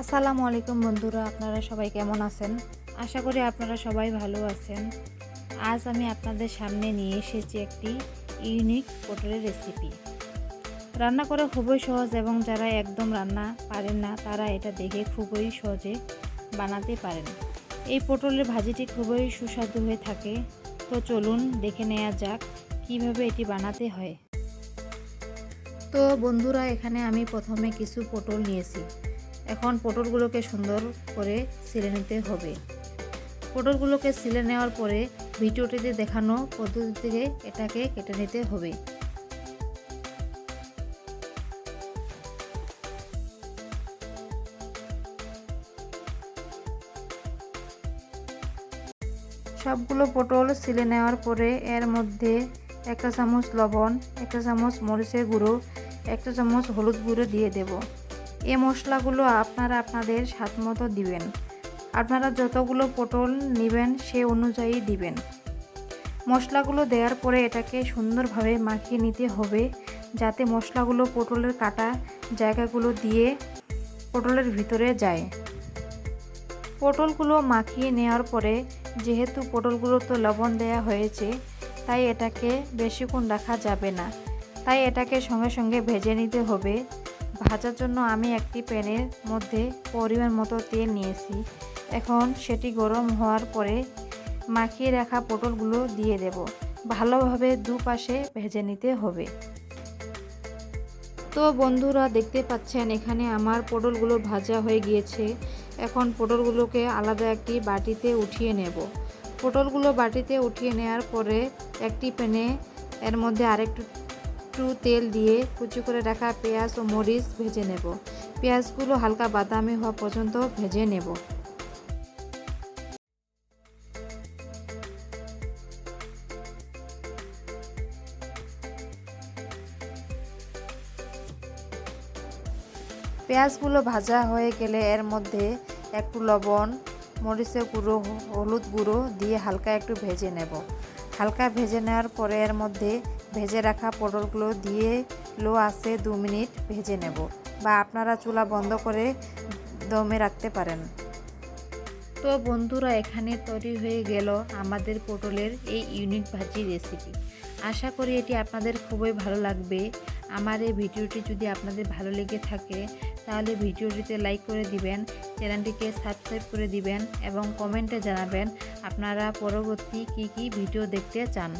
আসসালামু আলাইকুম বন্ধুরা, আপনারা সবাই কেমন আছেন? আশা করি আপনারা সবাই ভালো আছেন। আজ আমি আপনাদের সামনে নিয়ে এসেছি একটি ইউনিক পটলের রেসিপি। রান্না করা খুবই সহজ এবং যারা একদম রান্না পারেন না, তারা এটা দেখে খুবই সহজে বানাতে পারেন। এই পটলের ভাজিটি খুবই সুস্বাদু হয়ে থাকে। তো চলুন দেখে নেওয়া যাক কীভাবে এটি বানাতে হয়। তো বন্ধুরা, এখানে আমি প্রথমে কিছু পটল নিয়েছি। এখন পটলগুলোকে সুন্দর করে ছিলে নিতে হবে। পটলগুলোকে ছিলে নেওয়ার পরে ভিডিওটিতে দেখানো পদ্ধতি থেকে এটাকে কেটে নিতে হবে। সবগুলো পটল ছিলে নেওয়ার পরে এর মধ্যে একটা চামচ লবণ, একটা চামচ মরিচের গুঁড়ো, একটা চামচ হলুদ গুঁড়ো দিয়ে দেব। এই মশলাগুলো আপনারা আপনাদের স্বাদ মতো দিবেন। আপনারা যতগুলো পটল নেবেন সে অনুযায়ী দিবেন। মশলাগুলো দেওয়ার পরে এটাকে সুন্দরভাবে মাখিয়ে নিতে হবে, যাতে মশলাগুলো পটলের কাটা জায়গাগুলো দিয়ে পটলের ভিতরে যায়। পটলগুলো মাখিয়ে নেওয়ার পরে যেহেতু পটলগুলো তো লবণ দেওয়া হয়েছে, তাই এটাকে বেশিক্ষণ রাখা যাবে না। তাই এটাকে সঙ্গে সঙ্গে ভেজে নিতে হবে। ভাজার জন্য আমি একটি প্যানের মধ্যে পরিমাণ মতো তেল নিয়েছি। এখন সেটি গরম হওয়ার পরে মাখিয়ে রাখা পটলগুলো দিয়ে দেব। ভালোভাবে দুপাশে ভেজে নিতে হবে। তো বন্ধুরা, দেখতে পাচ্ছেন, এখানে আমার পটলগুলো ভাজা হয়ে গিয়েছে। এখন পটলগুলোকে আলাদা একটি বাটিতে উঠিয়ে নেব। পটলগুলো বাটিতে উঠিয়ে নেওয়ার পরে একটি প্যানে এর মধ্যে আরেকটু একটু তেল দিয়ে কুচি করে রাখা পেঁয়াজ ও মরিচ ভেজে নেব। পেঁয়াজগুলো হালকা বাদামি হওয়া পর্যন্ত ভেজে নেব। পেঁয়াজগুলো ভাজা হয়ে গেলে এর মধ্যে একটু লবণ, মরিচের গুঁড়ো, হলুদ গুঁড়ো দিয়ে হালকা একটু ভেজে নেব। হালকা ভেজে নেওয়ার পরে এর মধ্যে ভেজে রাখা পটলগুলো দিয়ে লো আছে দু মিনিট ভেজে নেব বা আপনারা চুলা বন্ধ করে দমে রাখতে পারেন। তো বন্ধুরা, এখানে তৈরি হয়ে গেল আমাদের পটলের এই ইউনিট ভাজি রেসিপি। আশা করি এটি আপনাদের খুবই ভালো লাগবে। আমার এই ভিডিওটি যদি আপনাদের ভালো লেগে থাকে, তাহলে ভিডিওটিতে লাইক করে দিবেন, চ্যানেলটিকে সাবস্ক্রাইব করে দিবেন এবং কমেন্টে জানাবেন আপনারা পরবর্তী কি কি ভিডিও দেখতে চান।